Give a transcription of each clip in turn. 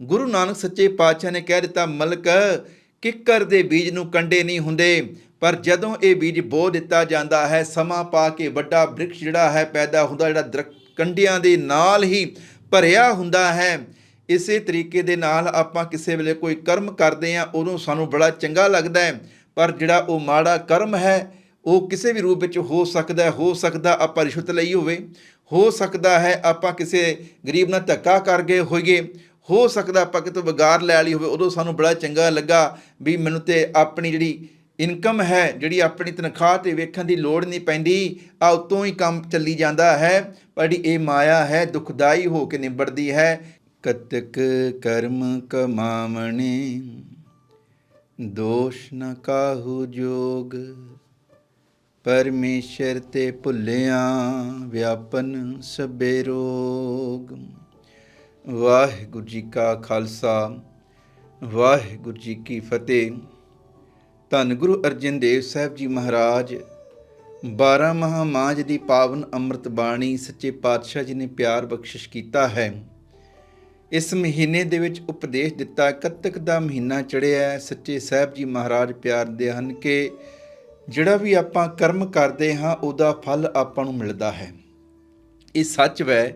ਗੁਰੂ ਨਾਨਕ ਸੱਚੇ ਪਾਤਸ਼ਾਹ ਨੇ ਕਹਿ ਦਿੱਤਾ, ਮਲਕ, ਕਿੱਕਰ ਦੇ ਬੀਜ ਨੂੰ ਕੰਡੇ ਨਹੀਂ ਹੁੰਦੇ, ਪਰ ਜਦੋਂ ਇਹ ਬੀਜ ਬੋ ਦਿੱਤਾ ਜਾਂਦਾ ਹੈ, ਸਮਾਂ ਪਾ ਕੇ ਵੱਡਾ ਬ੍ਰਿਕਸ਼ ਜਿਹੜਾ ਹੈ ਪੈਦਾ ਹੁੰਦਾ, ਜਿਹੜਾ ਦਰਖਤ ਕੰਡਿਆਂ ਦੇ ਨਾਲ ਹੀ ਭਰਿਆ ਹੁੰਦਾ ਹੈ, ਇਸੇ ਤਰੀਕੇ ਦੇ ਨਾਲ ਆਪਾਂ ਕਿਸੇ ਵੇਲੇ ਕੋਈ ਕਰਮ ਕਰਦੇ ਆ ਉਦੋਂ ਸਾਨੂੰ ਬੜਾ ਚੰਗਾ ਲੱਗਦਾ ਹੈ, ਪਰ ਜਿਹੜਾ ਉਹ ਮਾੜਾ ਕਰਮ ਹੈ, ਉਹ ਕਿਸੇ ਵੀ ਰੂਪ ਵਿੱਚ ਹੋ ਸਕਦਾ ਹੋ ਸਕਦਾ ਆਪਾਂ ਰਿਸ਼ਵਤ ਲਈ ਹੋਵੇ, ਹੋ ਸਕਦਾ ਹੈ ਆਪਾਂ ਕਿਸੇ ਗਰੀਬ ਨਾਲ ਧੱਕਾ ਕਰ ਗਏ ਹੋਈਏ ਹੋ ਸਕਦਾ ਆਪਾਂ ਕਿਤੋਂ ਵਿਗਾਰ ਲੈ ਲਈ ਹੋਵੇ, ਉਦੋਂ ਸਾਨੂੰ ਬੜਾ ਚੰਗਾ ਲੱਗਾ ਵੀ ਮੈਨੂੰ ਤੇ ਆਪਣੀ ਜਿਹੜੀ ਇਨਕਮ ਹੈ, ਜਿਹੜੀ ਆਪਣੀ ਤਨਖਾਹ ਤੇ ਵੇਖਣ ਦੀ ਲੋੜ ਨਹੀਂ ਪੈਂਦੀ ਆ ਉਤੋਂ ਹੀ ਕੰਮ ਚੱਲੀ ਜਾਂਦਾ ਹੈ, ਪਰ ਇਹ ਮਾਇਆ ਹੈ ਦੁਖਦਾਈ ਹੋ ਕੇ ਨਿਬੜਦੀ ਹੈ। ਕਤਕ ਕਰਮ ਕਮਾਵਣੇ, ਦੋਸ਼ ਨ ਕਾਹੂ ਜੋਗ, ਪਰਮੇਸ਼ਰ ਤੇ ਭੁੱਲਿਆ ਵਿਆਪਨ ਸਬੇ ਰੋਗ। ਵਾਹਿਗੁਰੂ ਜੀ ਕਾ ਖਾਲਸਾ, ਵਾਹਿਗੁਰੂ ਜੀ ਕੀ ਫਤਿਹ। ਧੰਨ ਗੁਰੂ ਅਰਜਨ ਦੇਵ ਸਾਹਿਬ ਜੀ ਮਹਾਰਾਜ 12 ਮਹਾਮਾਜ ਦੀ ਪਾਵਨ ਅੰਮ੍ਰਿਤ ਬਾਣੀ ਸੱਚੇ ਪਾਤਸ਼ਾਹ ਜੀ ਨੇ ਪਿਆਰ ਬਖਸ਼ਿਸ਼ ਕੀਤਾ ਹੈ। ਇਸ ਮਹੀਨੇ ਦੇ ਵਿੱਚ ਉਪਦੇਸ਼ ਦਿੱਤਾ ਕੱਤਕ ਦਾ ਮਹੀਨਾ ਚੜਿਆ ਸੱਚੇ ਸਾਹਿਬ ਜੀ ਮਹਾਰਾਜ ਪਿਆਰ ਦੇ ਹਨ ਕਿ ਜਿਹੜਾ ਵੀ ਆਪਾਂ ਕਰਮ ਕਰਦੇ ਹਾਂ, ਉਹਦਾ ਫਲ ਆਪਾਂ ਨੂੰ ਮਿਲਦਾ ਹੈ। ਇਹ ਸੱਚ ਵੈ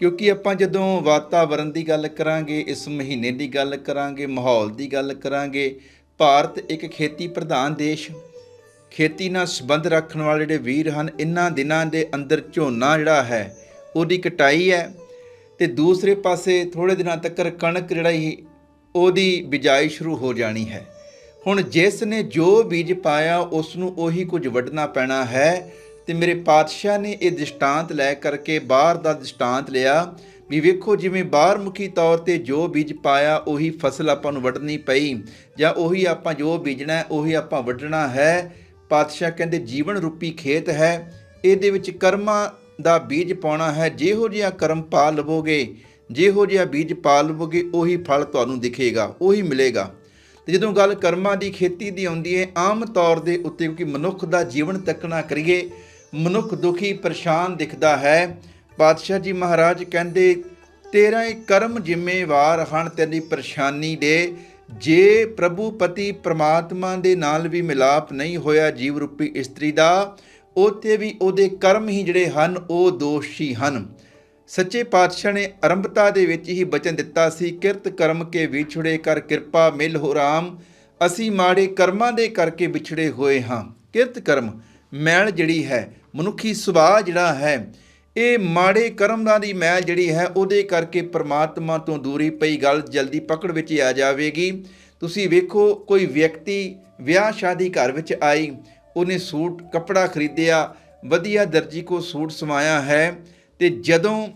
ਕਿਉਂਕਿ ਆਪਾਂ ਜਦੋਂ ਵਾਤਾਵਰਣ ਦੀ ਗੱਲ ਕਰਾਂਗੇ, ਇਸ ਮਹੀਨੇ ਦੀ ਗੱਲ ਕਰਾਂਗੇ, ਮਾਹੌਲ ਦੀ ਗੱਲ ਕਰਾਂਗੇ, ਭਾਰਤ ਇੱਕ ਖੇਤੀ ਪ੍ਰਧਾਨ ਦੇਸ਼, ਖੇਤੀ ਨਾਲ ਸੰਬੰਧ ਰੱਖਣ ਵਾਲੇ ਜਿਹੜੇ ਵੀਰ ਹਨ ਇਨ੍ਹਾਂ ਦਿਨਾਂ ਦੇ ਅੰਦਰ ਝੋਨਾ ਜਿਹੜਾ ਹੈ, ਉਹਦੀ ਕਟਾਈ ਹੈ ਤੇ ਦੂਸਰੇ ਪਾਸੇ ਥੋੜੇ ਦਿਨਾਂ ਤੱਕ ਕਣਕ ਜਿਹੜਾ ਜਿਹੜੀ ਉਹਦੀ ਬਿਜਾਈ ਸ਼ੁਰੂ ਹੋ ਜਾਣੀ ਹੈ। ਹੁਣ ਜਿਸ ਨੇ ਜੋ ਬੀਜ ਪਾਇਆ ਉਸ ਨੂੰ ਉਹੀ ਕੁਝ ਵੱਢਣਾ ਪੈਣਾ ਹੈ। ਤੇ ਮੇਰੇ ਪਾਤਸ਼ਾਹ ਨੇ ਇਹ ਦ੍ਰਿਸ਼ਟਾਂਤ ਲੈ ਕਰਕੇ ਬਾਹਰ ਦਾ ਦ੍ਰਿਸ਼ਟਾਂਤ ਲਿਆ ਵੀ ਵੇਖੋ ਜਿਵੇਂ ਬਾਹਰ ਮੁਖੀ ਤੌਰ ਤੇ ਜੋ ਬੀਜ ਪਾਇਆ ਉਹੀ ਫਸਲ ਆਪਾਂ ਨੂੰ ਵੱਢਣੀ ਪਈ ਜਾਂ ਉਹੀ ਆਪਾਂ ਜੋ ਬੀਜਣਾ ਉਹੀ ਆਪਾਂ ਵੱਢਣਾ ਹੈ। ਪਾਤਸ਼ਾਹ ਕਹਿੰਦੇ ਜੀਵਨ ਰੂਪੀ ਖੇਤ ਹੈ, ਇਹਦੇ ਵਿੱਚ ਕਰਮਾਂ ਦਾ ਬੀਜ ਪਾਉਣਾ ਹੈ। ਜਿਹੋ ਜਿਹਾ ਕਰਮ ਪਾ ਲਵੋਗੇ, ਜਿਹੋ ਜਿਹਾ ਬੀਜ ਪਾ ਲਵੋਗੇ, ਉਹੀ ਫਲ ਤੁਹਾਨੂੰ ਦਿਖੇਗਾ, ਉਹੀ ਮਿਲੇਗਾ। ਤੇ ਜਦੋਂ ਗੱਲ ਕਰਮਾਂ ਦੀ ਖੇਤੀ ਦੀ ਆਉਂਦੀ ਹੈ, ਆਮ ਤੌਰ ਦੇ ਉੱਤੇ ਕਿਉਂਕਿ ਮਨੁੱਖ ਦਾ ਜੀਵਨ ਤੱਕਣਾ ਕਰੀਏ ਮਨੁੱਖ ਦੁਖੀ, ਪਰੇਸ਼ਾਨ ਦਿਖਦਾ ਹੈ। ਪਾਤਸ਼ਾਹ ਜੀ ਮਹਾਰਾਜ ਕਹਿੰਦੇ, ਤੇਰਾ ਇਹ ਕਰਮ ਜ਼ਿੰਮੇਵਾਰ ਹਨ, ਤੇਰੀ ਪਰੇਸ਼ਾਨੀ ਦੇ। ਜੇ ਪ੍ਰਭੂ ਪਤੀ ਪ੍ਰਮਾਤਮਾ ਦੇ ਨਾਲ ਵੀ ਮਿਲਾਪ ਨਹੀਂ ਹੋਇਆ ਜੀਵ ਰੂਪੀ ਇਸਤਰੀ ਦਾ ਉਤੇ ਵੀ ਉਹਦੇ ਕਰਮ ਹੀ ਜਿਹੜੇ ਹਨ, ਉਹ ਦੋਸ਼ੀ ਹਨ। ਸੱਚੇ ਪਾਤਸ਼ਾਹ ਨੇ ਆਰੰਭਤਾ ਦੇ ਵਿੱਚ ਹੀ ਬਚਨ ਦਿੱਤਾ ਸੀ, ਕਿਰਤ ਕਰਮ ਕੇ ਵਿਛੜੇ ਕਰ ਕਿਰਪਾ ਮਿਲ ਹੋ ਰਾਮ। ਅਸੀਂ ਮਾੜੇ ਕਰਮਾਂ ਦੇ ਕਰਕੇ ਵਿਛੜੇ ਹੋਏ ਹਾਂ। ਕਿਰਤ ਕਰਮ, ਮੈਲ ਜਿਹੜੀ ਹੈ ਮਨੁੱਖੀ ਸੁਭਾਅ ਜਿਹੜਾ ਹੈ, ਇਹ ਮਾੜੇ ਕਰਮਾਂ ਦੀ ਮੈਲ ਜਿਹੜੀ ਹੈ, ਉਹਦੇ ਕਰਕੇ ਪ੍ਰਮਾਤਮਾ ਤੋਂ ਦੂਰੀ ਪਈ ਗੱਲ ਜਲਦੀ ਪਕੜ ਵਿੱਚ ਆ ਜਾਵੇਗੀ। ਤੁਸੀਂ ਵੇਖੋ, ਕੋਈ ਵਿਅਕਤੀ ਵਿਆਹ ਸ਼ਾਦੀ ਘਰ ਵਿੱਚ ਆਈ, ਉਹਨੇ ਸੂਟ, ਕੱਪੜਾ ਖਰੀਦਿਆ, ਵਧੀਆ ਦਰਜੀ ਕੋ ਸੂਟ ਸਮਾਇਆ ਹੈ ਤੇ ਜਦੋਂ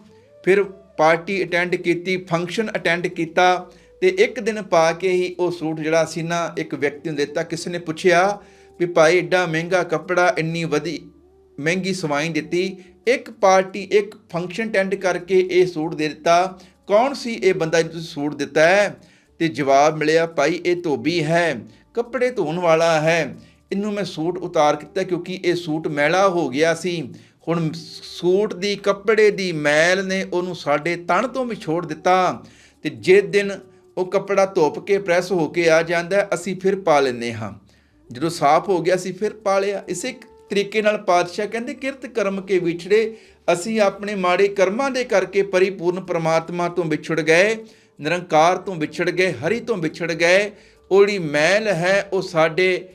ਫਿਰ ਪਾਰਟੀ ਅਟੈਂਡ ਕੀਤੀ, ਫੰਕਸ਼ਨ ਅਟੈਂਡ ਕੀਤਾ, ਤੇ ਇੱਕ ਦਿਨ ਪਾ ਕੇ ਹੀ ਉਹ ਸੂਟ ਜਿਹੜਾ ਸੀ ਨਾ, ਇੱਕ ਵਿਅਕਤੀ ਨੂੰ ਦਿੱਤਾ। ਕਿਸੇ ਨੇ ਪੁੱਛਿਆ ਵੀ ਭਾਈ, ਏਡਾ ਮਹਿੰਗਾ ਕੱਪੜਾ, ਇੰਨੀ ਵਧੀ ਮਹਿੰਗੀ ਸਵਾਈ ਦਿੱਤੀ। ਇੱਕ ਪਾਰਟੀ, ਇੱਕ ਫੰਕਸ਼ਨ ਅਟੈਂਡ ਕਰਕੇ ਇਹ ਸੂਟ ਦੇ ਦਿੱਤਾ। ਕੌਣ ਸੀ ਇਹ ਬੰਦਾ ਜਿਹਨੂੰ ਤੁਸੀਂ ਸੂਟ ਦਿੱਤਾ ਹੈ? ਤੇ ਜਵਾਬ ਮਿਲਿਆ, ਭਾਈ, ਇਹ ਧੋਬੀ ਹੈ। ਕੱਪੜੇ ਧੋਣ ਵਾਲਾ ਹੈ। ਇਹਨੂੰ ਮੈਂ ਸੂਟ ਉਤਾਰ ਕੀਤਾ ਕਿਉਂਕਿ ਇਹ ਸੂਟ ਮੈਲਾ ਹੋ ਗਿਆ ਸੀ। ਹੁਣ ਸੂਟ ਦੀ, ਕੱਪੜੇ ਦੀ ਮੈਲ ਨੇ ਉਹਨੂੰ ਸਾਡੇ ਤਣ ਤੋਂ ਵੀ ਛੋੜ ਦਿੱਤਾ। ਤੇ ਜੇ ਦਿਨ ਉਹ ਕੱਪੜਾ ਧੋਪ ਕੇ ਪ੍ਰੈਸ ਹੋ ਕੇ ਆ ਜਾਂਦਾ, ਅਸੀਂ ਫਿਰ ਪਾ ਲੈਨੇ ਹਾਂ। ਜਦੋਂ ਸਾਫ਼ ਹੋ ਗਿਆ, ਅਸੀਂ ਫਿਰ ਪਾ ਲਿਆ। ਇਸੇ ਤਰੀਕੇ ਨਾਲ ਪਾਤਸ਼ਾਹ ਕਹਿੰਦੇ, ਕਿਰਤ ਕਰਮ ਕੇ ਵਿਛੜੇ, ਅਸੀਂ ਆਪਣੇ ਮਾੜੇ ਕਰਮਾਂ ਦੇ ਕਰਕੇ ਪਰਿਪੂਰਨ ਪ੍ਰਮਾਤਮਾ ਤੋਂ ਵਿਛੜ ਗਏ, ਨਿਰੰਕਾਰ ਤੋਂ ਵਿਛੜ ਗਏ, ਹਰੀ ਤੋਂ ਵਿਛੜ ਗਏ। ਉਹੜੀ ਮੈਲ ਹੈ, ਉਹ ਸਾਡੇ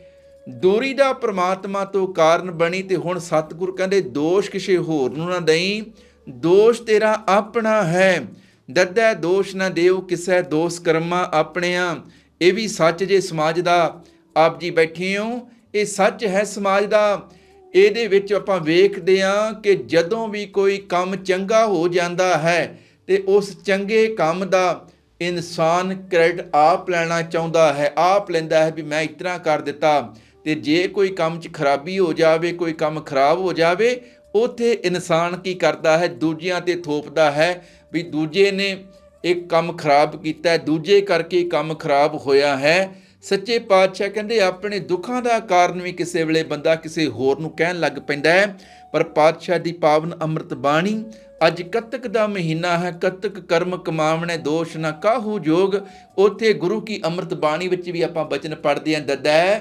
ਦੂਰੀ ਦਾ ਪ੍ਰਮਾਤਮਾ ਤੋਂ ਕਾਰਨ ਬਣੀ ਤੇ ਹੁਣ ਸਤਿਗੁਰ ਕਹਿੰਦੇ, ਦੋਸ਼ ਕਿਸੇ ਹੋਰ ਨੂੰ ਨਾ ਦਈ। ਦੋਸ਼ ਤੇਰਾ ਆਪਣਾ ਹੈ। ਦੱਦੈ ਦੋਸ਼ ਨਾ ਦੇਵ ਕਿਸੈ ਦੋਸ ਕਰਮਾ ਆਪਣਿਆਂ। ਇਹ ਵੀ ਸੱਚ ਜੇ ਸਮਾਜ ਦਾ। ਆਪ ਜੀ ਬੈਠੇ ਹੋ, ਇਹ ਸੱਚ ਹੈ ਸਮਾਜ ਦਾ। ਇਹਦੇ ਵਿੱਚ ਆਪਾਂ ਵੇਖਦੇ ਹਾਂ ਕਿ ਜਦੋਂ ਵੀ ਕੋਈ ਕੰਮ ਚੰਗਾ ਹੋ ਜਾਂਦਾ ਹੈ ਤੇ ਉਸ ਚੰਗੇ ਕੰਮ ਦਾ ਇਨਸਾਨ ਕ੍ਰੈਡਿਟ ਆਪ ਲੈਣਾ ਚਾਹੁੰਦਾ ਹੈ, ਆਪ ਲੈਂਦਾ ਹੈ ਵੀ ਮੈਂ ਇਤਨਾ ਕਰ ਦਿੱਤਾ ਤੇ ਜੇ ਕੋਈ ਕੰਮ 'ਚ ਖਰਾਬੀ ਹੋ ਜਾਵੇ, ਕੋਈ ਕੰਮ ਖਰਾਬ ਹੋ ਜਾਵੇ, ਉਥੇ ਇਨਸਾਨ ਕੀ ਕਰਦਾ ਹੈ? ਦੂਜਿਆਂ ਤੇ ਥੋਪਦਾ ਹੈ ਵੀ ਦੂਜੇ ਨੇ ਇੱਕ ਕੰਮ ਖਰਾਬ ਕੀਤਾ, ਦੂਜੇ ਕਰਕੇ ਕੰਮ ਖਰਾਬ ਹੋਇਆ ਹੈ। ਸੱਚੇ ਪਾਤਸ਼ਾਹ ਕਹਿੰਦੇ, ਆਪਣੇ ਦੁੱਖਾਂ ਦਾ ਕਾਰਨ ਵੀ ਕਿਸੇ ਵੇਲੇ ਬੰਦਾ ਕਿਸੇ ਹੋਰ ਨੂੰ ਕਹਿਣ ਲੱਗ ਪੈਂਦਾ ਹੈ। ਪਰ ਪਾਤਸ਼ਾਹ ਦੀ ਪਾਵਨ ਅੰਮ੍ਰਿਤ ਬਾਣੀ, ਅੱਜ ਕੱਤਕ ਦਾ ਮਹੀਨਾ ਹੈ, ਕੱਤਕ ਕਰਮ ਕਮਾਵਣੇ, ਦੋਸ਼ ਨਾ ਕਾਹੂ ਜੋਗ। ਉਥੇ ਗੁਰੂ ਕੀ ਅੰਮ੍ਰਿਤ ਬਾਣੀ ਵਿੱਚ ਵੀ ਆਪਾਂ ਬਚਨ ਪੜ੍ਹਦੇ ਆਂ ਦਦੈ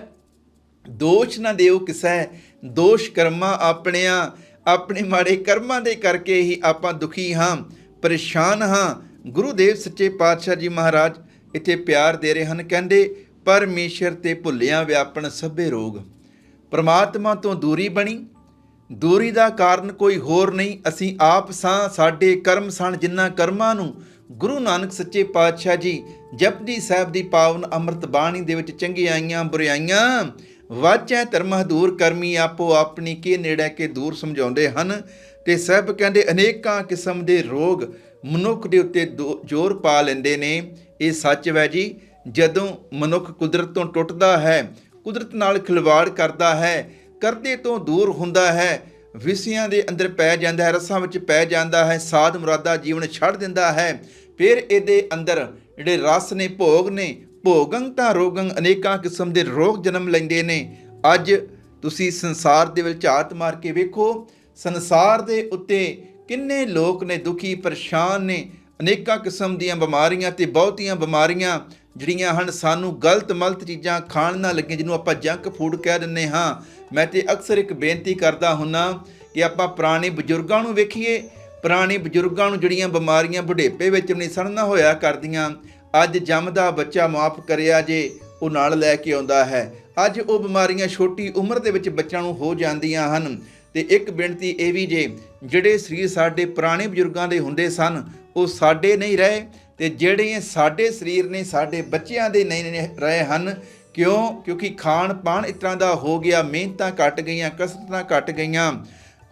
ਦੋਸ਼ ਨਾ ਦਿਓ ਕਿਸੈ, ਦੋਸ਼ ਕਰਮਾਂ ਆਪਣਿਆਂ, ਆਪਣੇ ਮਾੜੇ ਕਰਮਾਂ ਦੇ ਕਰਕੇ ਹੀ ਆਪਾਂ ਦੁਖੀ ਹਾਂ, ਪਰੇਸ਼ਾਨ ਹਾਂ। ਗੁਰੂ ਦੇਵ ਸੱਚੇ ਪਾਤਸ਼ਾਹ ਜੀ ਮਹਾਰਾਜ ਇੱਥੇ ਪਿਆਰ ਦੇ ਰਹੇ ਹਨ, ਕਹਿੰਦੇ ਪਰਮੇਸ਼ਰ ਤੇ ਭੁੱਲਿਆਂ ਵਿਆਪਣ ਸਭੇ ਰੋਗ। ਪ੍ਰਮਾਤਮਾ ਤੋਂ ਦੂਰੀ ਬਣੀ। ਦੂਰੀ ਦਾ ਕਾਰਨ ਕੋਈ ਹੋਰ ਨਹੀਂ। ਅਸੀਂ ਆਪ ਸਾਂ, ਸਾਡੇ ਕਰਮ ਸਨ ਜਿਨ੍ਹਾਂ ਕਰਮਾਂ ਨੂੰ ਗੁਰੂ ਨਾਨਕ ਸੱਚੇ ਪਾਤਸ਼ਾਹ ਜੀ ਜਪਜੀ ਸਾਹਿਬ ਦੀ ਪਾਵਨ ਅੰਮ੍ਰਿਤ ਬਾਣੀ ਦੇ ਵਿੱਚ ਚੰਗਿਆਈਆਂ ਬੁਰਾਈਆਂ ਵਾਚੈ ਧਰਮ ਦੂਰ ਕਰਮੀ ਆਪੋ ਆਪਣੀ ਕੇ ਨੇੜੇ ਕੇ ਦੂਰ ਸਮਝਾਉਂਦੇ ਹਨ ਤੇ ਸਭ ਕਹਿੰਦੇ ਅਨੇਕਾਂ ਕਿਸਮ ਦੇ ਰੋਗ ਮਨੁੱਖ ਦੇ ਉੱਤੇ ਦੋ- ਜ਼ੋਰ ਪਾ ਲੈਂਦੇ ਨੇ। ਇਹ ਸੱਚ ਹੈ ਜੀ। ਜਦੋਂ ਮਨੁੱਖ ਕੁਦਰਤ ਤੋਂ ਟੁੱਟਦਾ ਹੈ, ਕੁਦਰਤ ਨਾਲ ਖਿਲਵਾੜ ਕਰਦਾ ਹੈ ਕਰਦੇ ਤੋਂ ਦੂਰ ਹੁੰਦਾ ਹੈ, ਵਿਸਿਆਂ ਦੇ ਅੰਦਰ ਪੈ ਜਾਂਦਾ ਹੈ, ਰਸਾਂ ਵਿੱਚ ਪੈ ਜਾਂਦਾ ਹੈ, ਸਾਧ ਮੁਰਾਦਾ ਜੀਵਨ ਛੱਡ ਦਿੰਦਾ ਹੈ, ਫਿਰ ਇਹਦੇ ਅੰਦਰ ਜਿਹੜੇ ਰਸ ਨੇ, ਭੋਗ ਨੇ, ਭੋਗੰ ਤਾਂ ਰੋਗੰ ਅਨੇਕਾਂ ਕਿਸਮ ਦੇ ਰੋਗ ਜਨਮ ਲੈਂਦੇ ਨੇ। ਅੱਜ ਤੁਸੀਂ ਸੰਸਾਰ ਦੇ ਵਿੱਚ ਝਾਤ ਮਾਰ ਕੇ ਵੇਖੋ, ਸੰਸਾਰ ਦੇ ਉੱਤੇ ਕਿੰਨੇ ਲੋਕ ਨੇ ਦੁਖੀ, ਪਰੇਸ਼ਾਨ ਨੇ, ਅਨੇਕਾਂ ਕਿਸਮ ਦੀਆਂ ਬਿਮਾਰੀਆਂ ਤੇ ਬਹੁਤੀਆਂ ਬਿਮਾਰੀਆਂ ਜਿਹੜੀਆਂ ਹਨ, ਸਾਨੂੰ ਗਲਤ ਮਲਤ ਚੀਜ਼ਾਂ ਖਾਣ ਨਾ ਲੱਗੀਆਂ, ਜਿਹਨੂੰ ਆਪਾਂ ਜੰਕ ਫੂਡ ਕਹਿ ਦਿੰਦੇ ਹਾਂ। ਮੈਂ ਤੇ ਅਕਸਰ ਇੱਕ ਬੇਨਤੀ ਕਰਦਾ ਹੁੰਨਾ ਕਿ ਆਪਾਂ ਪੁਰਾਣੇ ਬਜ਼ੁਰਗਾਂ ਨੂੰ ਵੇਖੀਏ। ਪੁਰਾਣੇ ਬਜ਼ੁਰਗਾਂ ਨੂੰ ਜਿਹੜੀਆਂ ਬਿਮਾਰੀਆਂ ਬੁਢੇਪੇ ਵਿੱਚ ਨਹੀਂ ਸੜਨਾ ਹੋਇਆ ਕਰਦੀਆਂ, ਅੱਜ ਜੰਮਦਾ ਬੱਚਾ ਮਾਫ ਕਰਿਆ ਜੇ, ਉਹ ਨਾਲ ਲੈ ਕੇ ਆਉਂਦਾ ਹੈ। ਅੱਜ ਉਹ ਬਿਮਾਰੀਆਂ ਛੋਟੀ ਉਮਰ ਦੇ ਵਿੱਚ ਬੱਚਿਆਂ ਨੂੰ ਹੋ ਜਾਂਦੀਆਂ ਹਨ। ਤੇ ਇੱਕ ਬੇਨਤੀ ਇਹ ਵੀ ਜੇ, ਜਿਹੜੇ ਸਰੀਰ ਸਾਡੇ ਪੁਰਾਣੇ ਬਜ਼ੁਰਗਾਂ ਦੇ ਹੁੰਦੇ ਸਨ, ਉਹ ਸਾਡੇ ਨਹੀਂ ਰਹੇ ਤੇ ਜਿਹੜੇ ਸਾਡੇ ਸਰੀਰ ਨੇ, ਸਾਡੇ ਬੱਚਿਆਂ ਦੇ ਨਹੀਂ ਰਹੇ ਹਨ, ਕਿਉਂ? ਕਿਉਂਕਿ ਖਾਣ ਪਾਣ ਇਸ ਦਾ ਹੋ ਗਿਆ, ਮਿਹਨਤਾਂ ਘਟ ਗਈਆਂ, ਕਸਰਤਾਂ ਘਟ ਗਈਆਂ।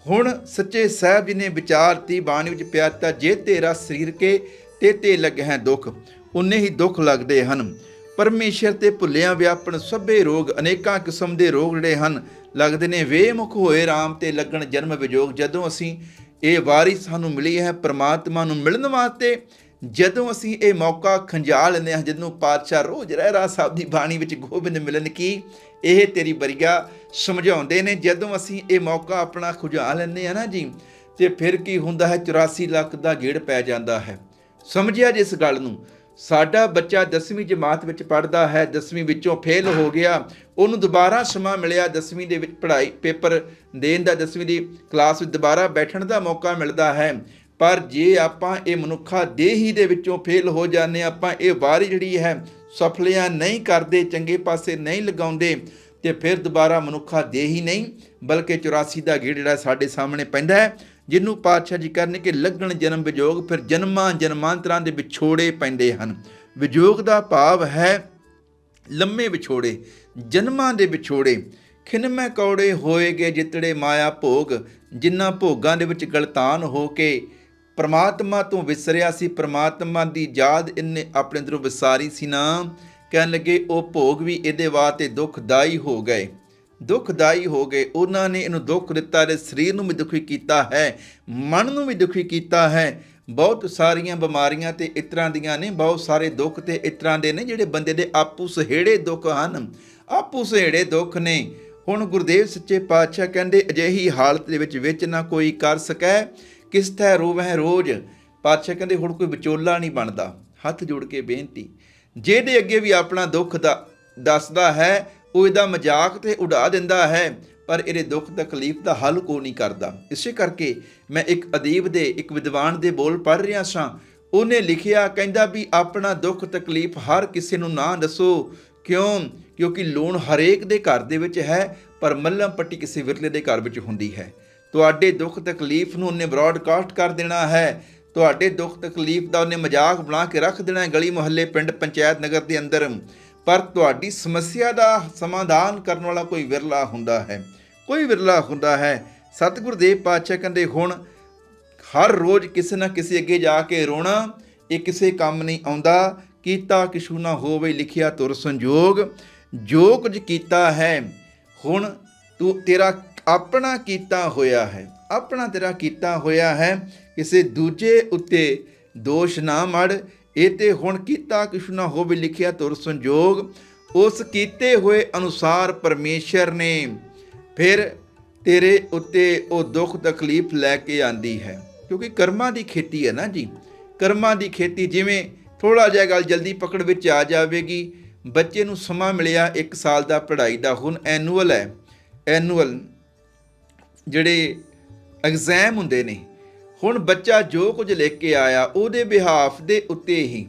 ਹੁਣ ਸੱਚੇ ਸਾਹਿਬ ਜੀ ਨੇ ਵਿਚਾਰਤੀ ਬਾਣੀ ਵਿੱਚ ਪਿਆ ਦਿੱਤਾ, ਜੇ ਤੇਰਾ ਸਰੀਰ ਕੇ ਤੇ ਤੇ ਲੱਗੇ ਹੈ ਦੁੱਖ, ਉਨੇ ਹੀ ਦੁੱਖ ਲੱਗਦੇ ਹਨ। ਪਰਮੇਸ਼ਰ ਤੇ ਭੁੱਲਿਆਂ ਵਿਆਪਣ ਸਭੇ ਰੋਗ, ਅਨੇਕਾਂ ਕਿਸਮ ਦੇ ਰੋਗ ਜਿਹੜੇ ਹਨ, ਲੱਗਦੇ ਨੇ। ਵੇਮੁਖ ਹੋਏ RAM ਤੇ ਲੱਗਣ ਜਨਮ ਵਿਜੋਗ, ਜਦੋਂ ਅਸੀਂ ਇਹ ਵਾਰੀ ਸਾਨੂੰ ਮਿਲੀ ਹੈ ਪ੍ਰਮਾਤਮਾ ਨੂੰ ਮਿਲਣ ਵਾਸਤੇ ਜਦੋਂ ਅਸੀਂ ਇਹ ਮੌਕਾ ਖੰਜਾ ਲੈਂਦੇ ਹਾਂ, ਜਦੋਂ ਪਾਤਸ਼ਾਹ ਰੋਜ਼ ਰਹਿਰਾ ਸਾਹਿਬ ਦੀ ਬਾਣੀ ਵਿੱਚ ਗੋਬਿੰਦ ਮਿਲਨ ਕੀ, ਇਹ ਤੇਰੀ ਬਰੀਆ ਸਮਝਾਉਂਦੇ ਨੇ, ਜਦੋਂ ਅਸੀਂ ਇਹ ਮੌਕਾ ਆਪਣਾ ਖੁਜਾ ਲੈਂਦੇ ਆ ਨਾ ਜੀ, ਤੇ ਫਿਰ ਕੀ ਹੁੰਦਾ ਹੈ? 84 ਲੱਖ ਦਾ ਗੇੜ ਪੈ ਜਾਂਦਾ ਹੈ। ਸਮਝਿਆ ਜਿਸ ਗੱਲ ਨੂੰ? ਸਾਡਾ ਬੱਚਾ 10ਵੀਂ ਜਮਾਤ ਵਿੱਚ ਪੜ੍ਹਦਾ ਹੈ 10ਵੀਂ ਵਿੱਚੋਂ ਫੇਲ ਹੋ ਗਿਆ, ਉਹਨੂੰ ਦੁਬਾਰਾ ਸਮਾਂ ਮਿਲਿਆ 10ਵੀਂ ਦੇ ਵਿੱਚ ਪੜ੍ਹਾਈ, ਪੇਪਰ ਦੇਣ ਦਾ 10ਵੀਂ ਦੀ ਕਲਾਸ ਵਿੱਚ ਦੁਬਾਰਾ ਬੈਠਣ ਦਾ ਮੌਕਾ ਮਿਲਦਾ ਹੈ। ਪਰ ਜੇ ਆਪਾਂ ਇਹ ਮਨੁੱਖਾ ਦੇਹੀ ਦੇ ਵਿੱਚੋਂ ਫੇਲ ਹੋ ਜਾਂਦੇ ਆਪਾਂ ਇਹ ਵਾਰੀ ਜਿਹੜੀ ਹੈ, ਸਫਲਿਆਂ ਨਹੀਂ ਕਰਦੇ, ਚੰਗੇ ਪਾਸੇ ਨਹੀਂ ਲਗਾਉਂਦੇ ਤੇ ਫਿਰ ਦੁਬਾਰਾ ਮਨੁੱਖਾ ਦੇਹੀ ਨਹੀਂ, ਬਲਕਿ 84 ਦਾ ਗੇੜ ਜਿਹੜਾ ਸਾਡੇ ਸਾਹਮਣੇ ਪੈਂਦਾ ਹੈ, ਜਿਹਨੂੰ ਪਾਤਸ਼ਾਹ ਜੀ ਕਰਨ ਕਿ ਲੱਗਣ ਜਨਮ ਵਿਜੋਗ, ਫਿਰ ਜਨਮਾਂ ਜਨਮਾਂਤਰਾਂ ਦੇ ਵਿਛੋੜੇ ਪੈਂਦੇ ਹਨ। ਵਿਜੋਗ ਦਾ ਭਾਵ ਹੈ ਲੰਮੇ ਵਿਛੋੜੇ, ਜਨਮਾਂ ਦੇ ਵਿਛੋੜੇ। ਖਿਨਮੈ ਕੌੜੇ ਹੋਏਗੇ ਜਿਤੜੇ ਮਾਇਆ ਭੋਗ, ਜਿਨ੍ਹਾਂ ਭੋਗਾਂ ਦੇ ਵਿੱਚ ਗਲਤਾਨ ਹੋ ਕੇ ਪ੍ਰਮਾਤਮਾ ਤੋਂ ਵਿਸਰਿਆ ਸੀ, ਪ੍ਰਮਾਤਮਾ ਦੀ ਯਾਦ ਇਹਨੇ ਆਪਣੇ ਅੰਦਰੋਂ ਵਿਸਾਰੀ ਸੀ ਨਾ। ਕਹਿਣ ਲੱਗੇ, ਉਹ ਭੋਗ ਵੀ ਇਹਦੇ ਵਾਸਤੇ ਦੁਖਦਾਈ ਹੋ ਗਏ। ਦੁਖਦਾਈ ਹੋ ਗਏ। ਉਹਨਾਂ ਨੇ ਇਹਨੂੰ ਦੁੱਖ ਦਿੱਤਾ ਦੇ ਸਰੀਰ ਨੂੰ ਵੀ ਦੁਖੀ ਕੀਤਾ ਹੈ, ਮਨ ਨੂੰ ਵੀ ਦੁਖੀ ਕੀਤਾ ਹੈ। ਬਹੁਤ ਸਾਰੀਆਂ ਬਿਮਾਰੀਆਂ ਤੇ ਇਸ ਤਰ੍ਹਾਂ ਦੀਆਂ ਨੇ, ਬਹੁਤ ਸਾਰੇ ਦੁੱਖ ਤੇ ਇਸ ਤਰ੍ਹਾਂ ਦੇ ਨੇ ਜਿਹੜੇ ਬੰਦੇ ਦੇ ਆਪੂ ਸਹੇੜੇ ਦੁੱਖ ਹਨ। ਆਪੂ ਸਹੇੜੇ ਦੁੱਖ ਨੇ। ਹੁਣ ਗੁਰਦੇਵ ਸੱਚੇ ਪਾਤਸ਼ਾਹ ਕਹਿੰਦੇ, ਅਜਿਹੀ ਹਾਲਤ ਦੇ ਵਿੱਚ ਵਿੱਚ ਨਾ ਕੋਈ ਕਰ ਸਕੈ। ਕਿਸ ਤੈ ਰੋਵਹਿ ਰੋਜ਼? ਪਾਤਸ਼ਾਹ ਕਹਿੰਦੇ, ਹੁਣ ਕੋਈ ਵਿਚੋਲਾ ਨਹੀਂ ਬਣਦਾ। ਹੱਥ ਜੋੜ ਕੇ ਬੇਨਤੀ, ਜਿਹਦੇ ਅੱਗੇ ਵੀ ਆਪਣਾ ਦੁੱਖ ਦਾ, ਦੱਸਦਾ ਹੈ, ਉਹ ਇਹਦਾ ਮਜ਼ਾਕ ਤੇ ਉਡਾ ਦਿੰਦਾ ਹੈ, ਪਰ ਇਹਦੇ ਦੁੱਖ ਤਕਲੀਫ ਦਾ ਹੱਲ ਕੋ ਨਹੀਂ ਕਰਦਾ। ਇਸੇ ਕਰਕੇ ਮੈਂ ਇੱਕ ਅਦੀਬ ਦੇ, ਇੱਕ ਵਿਦਵਾਨ ਦੇ ਬੋਲ ਪੜ੍ਹ ਰਿਹਾ ਸਾਂ। ਉਹਨੇ ਲਿਖਿਆ, ਕਹਿੰਦਾ ਵੀ ਆਪਣਾ ਦੁੱਖ ਤਕਲੀਫ ਹਰ ਕਿਸੇ ਨੂੰ ਨਾ ਦੱਸੋ। ਕਿਉਂ? ਕਿਉਂਕਿ ਲੂਣ ਹਰੇਕ ਦੇ ਘਰ ਦੇ ਵਿੱਚ ਹੈ, ਪਰ ਮੱਲਮ ਪੱਟੀ ਕਿਸੇ ਵਿਰਲੇ ਦੇ ਘਰ ਵਿੱਚ ਹੁੰਦੀ ਹੈ। ਤੁਹਾਡੇ ਦੁੱਖ ਤਕਲੀਫ ਨੂੰ ਉਹਨੇ ਬ੍ਰਾਡਕਾਸਟ ਕਰ ਦੇਣਾ ਹੈ। ਤੁਹਾਡੇ ਦੁੱਖ ਤਕਲੀਫ ਦਾ ਉਹਨੇ ਮਜ਼ਾਕ ਬਣਾ ਕੇ ਰੱਖ ਦੇਣਾ ਹੈ ਗਲੀ ਮੁਹੱਲੇ ਪਿੰਡ ਪੰਚਾਇਤ ਨਗਰ ਦੇ ਅੰਦਰ। ਪਰ ਤੁਹਾਡੀ ਸਮੱਸਿਆ ਦਾ ਸਮਾਧਾਨ ਕਰਨ ਵਾਲਾ ਕੋਈ ਵਿਰਲਾ ਹੁੰਦਾ ਹੈ। ਕੋਈ ਵਿਰਲਾ ਹੁੰਦਾ ਹੈ। ਸਤਿਗੁਰ ਦੇਵ ਪਾਤਸ਼ਾਹ ਕਹਿੰਦੇ ਹੁਣ ਹਰ ਰੋਜ਼ ਕਿਸੇ ਨਾ ਕਿਸੇ ਅੱਗੇ ਜਾ ਕੇ ਰੋਣਾ, ਇਹ ਕਿਸੇ ਕੰਮ ਨਹੀਂ ਆਉਂਦਾ। ਕੀਤਾ ਕਿਛੂ ਨਾ ਹੋਵੇ, ਲਿਖਿਆ ਤੁਰ ਸੰਜੋਗ। ਜੋ ਕੁਝ ਕੀਤਾ ਹੈ, ਹੁਣ ਤੂੰ ਤੇਰਾ ਆਪਣਾ ਕੀਤਾ ਹੋਇਆ ਹੈ। ਆਪਣਾ ਤੇਰਾ ਕੀਤਾ ਹੋਇਆ ਹੈ। ਕਿਸੇ ਦੂਜੇ ਉੱਤੇ ਦੋਸ਼ ਨਾ ਮੜ। ਇਹ ਤੇ ਹੁਣ ਕੀਤਾ ਕਿਛੂ ਨਾ ਹੋਵੇ ਲਿਖਿਆ ਤੁਰ ਸੰਜੋਗ। ਉਸ ਕੀਤੇ ਹੋਏ ਅਨੁਸਾਰ ਪਰਮੇਸ਼ਰ ਨੇ ਫਿਰ ਤੇਰੇ ਉੱਤੇ ਉਹ ਦੁੱਖ ਤਕਲੀਫ ਲੈ ਕੇ ਆਂਦੀ ਹੈ। ਕਿਉਂਕਿ ਕਰਮਾਂ ਦੀ ਖੇਤੀ ਹੈ ਨਾ ਜੀ। ਕਰਮਾਂ ਦੀ ਖੇਤੀ ਜਿਵੇਂ ਥੋੜਾ ਜਿਹਾ ਗੱਲ ਜਲਦੀ ਪਕੜ ਵਿੱਚ ਆ ਜਾਵੇਗੀ। ਬੱਚੇ ਨੂੰ ਸਮਾਂ ਮਿਲਿਆ 1 ਸਾਲ ਦਾ ਪੜ੍ਹਾਈ ਦਾ। ਹੁਣ ਐਨੂਅਲ ਹੈ। ਐਨੂਅਲ ਜਿਹੜੇ ਐਗਜ਼ਾਮ ਹੁੰਦੇ ਨੇ, ਹੁਣ ਬੱਚਾ ਜੋ ਕੁਝ ਲਿਖ ਕੇ ਆਇਆ, ਉਹਦੇ ਬਿਹਾਫ ਦੇ ਉੱਤੇ ਹੀ,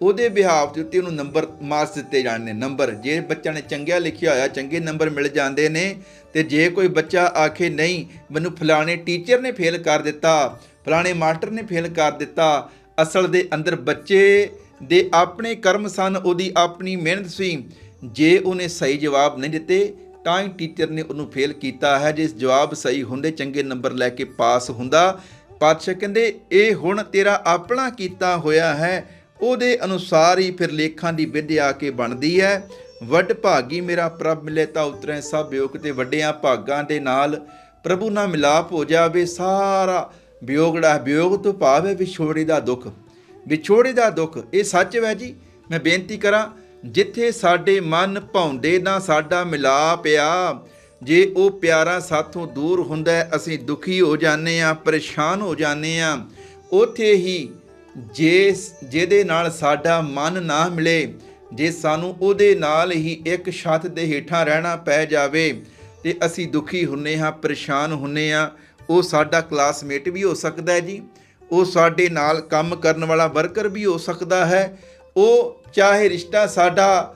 ਉਹਦੇ ਬਿਹਾਫ ਦੇ ਉੱਤੇ ਉਹਨੂੰ ਨੰਬਰ ਮਾਰਕਸ ਦਿੱਤੇ ਜਾਣੇ ਨੇ ਨੰਬਰ ਜੇ ਬੱਚਾ ਨੇ ਚੰਗਿਆ ਲਿਖਿਆ ਹੋਇਆ, ਚੰਗੇ ਨੰਬਰ ਮਿਲ ਜਾਂਦੇ ਨੇ, ਤੇ ਜੇ ਕੋਈ ਬੱਚਾ ਆਖੇ ਨਹੀਂ, ਮੈਨੂੰ ਫਲਾਣੇ ਟੀਚਰ ਨੇ ਫੇਲ ਕਰ ਦਿੱਤਾ, ਫਲਾਣੇ ਮਾਸਟਰ ਨੇ ਫੇਲ ਕਰ ਦਿੱਤਾ, ਅਸਲ ਦੇ ਅੰਦਰ ਬੱਚੇ ਦੇ ਆਪਣੇ ਕਰਮ ਸਨ, ਉਹਦੀ ਆਪਣੀ ਮਿਹਨਤ ਸੀ, ਜੇ ਉਹਨੇ ਸਹੀ ਜਵਾਬ ਨਹੀਂ ਦਿੱਤੇ ਤਾਂ ਹੀ ਟੀਚਰ ਨੇ ਉਹਨੂੰ ਫੇਲ ਕੀਤਾ ਹੈ। ਜੇ ਜਵਾਬ ਸਹੀ ਹੁੰਦੇ ਚੰਗੇ ਨੰਬਰ ਲੈ ਕੇ ਪਾਸ ਹੁੰਦਾ। ਪਾਤਸ਼ਾਹ ਕਹਿੰਦੇ, ਇਹ ਹੁਣ ਤੇਰਾ ਆਪਣਾ ਕੀਤਾ ਹੋਇਆ ਹੈ। ਉਹਦੇ ਅਨੁਸਾਰ ਹੀ ਫਿਰ ਲੇਖਾਂ ਦੀ ਵਿਧਿਆ ਕੇ ਬਣਦੀ ਹੈ। ਵੱਡ ਭਾਗੀ ਮੇਰਾ ਪ੍ਰਭ ਮਿਲੇ ਤਾਂ ਉਤਰੈ ਸਭ ਯੋਗ ਤੇ ਵੱਡਿਆਂ ਭਾਗਾਂ ਦੇ ਨਾਲ। ਪ੍ਰਭੂ ਨਾਲ ਮਿਲਾਪ ਹੋ ਜਾਵੇ ਸਾਰਾ। ਵਿਯੋਗੜਾ ਵਿਯੋਗ ਤੋਂ ਭਾਵ ਹੈ ਵਿਛੋੜੇ ਦਾ ਦੁੱਖ। ਵਿਛੋੜੇ ਦਾ ਦੁੱਖ, ਇਹ ਸੱਚ ਹੈ ਜੀ। ਮੈਂ ਬੇਨਤੀ ਕਰਾਂ ਜਿੱਥੇ ਸਾਡੇ ਮਨ ਭਾਉਂਦੇ ਨਾ ਸਾਡਾ ਮਿਲਾਪ ਆ। ਜੇ ਉਹ ਪਿਆਰਾ ਸਾਥੋਂ ਦੂਰ ਹੁੰਦਾ ਅਸੀਂ ਦੁਖੀ ਹੋ ਜਾਂਦੇ ਆ ਪਰੇਸ਼ਾਨ ਹੋ ਜਾਂਦੇ ਆ ਉਥੇ ਹੀ ਜੇ ਜਿਹਦੇ ਨਾਲ ਸਾਡਾ ਮਨ ਨਾ ਮਿਲੇ, ਜੇ ਸਾਨੂੰ ਉਹਦੇ ਨਾਲ ਹੀ ਇੱਕ ਛੱਤ ਦੇ ਹੇਠਾਂ ਰਹਿਣਾ ਪੈ ਜਾਵੇ, ਤੇ ਅਸੀਂ ਦੁਖੀ ਹੁੰਨੇ ਹਾਂ, ਪਰੇਸ਼ਾਨ ਹੁੰਨੇ ਆ ਉਹ ਸਾਡਾ ਕਲਾਸਮੇਟ ਵੀ ਹੋ ਸਕਦਾ ਹੈ ਜੀ। ਉਹ ਸਾਡੇ ਨਾਲ ਕੰਮ ਕਰਨ ਵਾਲਾ ਵਰਕਰ ਵੀ ਹੋ ਸਕਦਾ ਹੈ। ਉਹ ਚਾਹੇ ਰਿਸ਼ਤਾ ਸਾਡਾ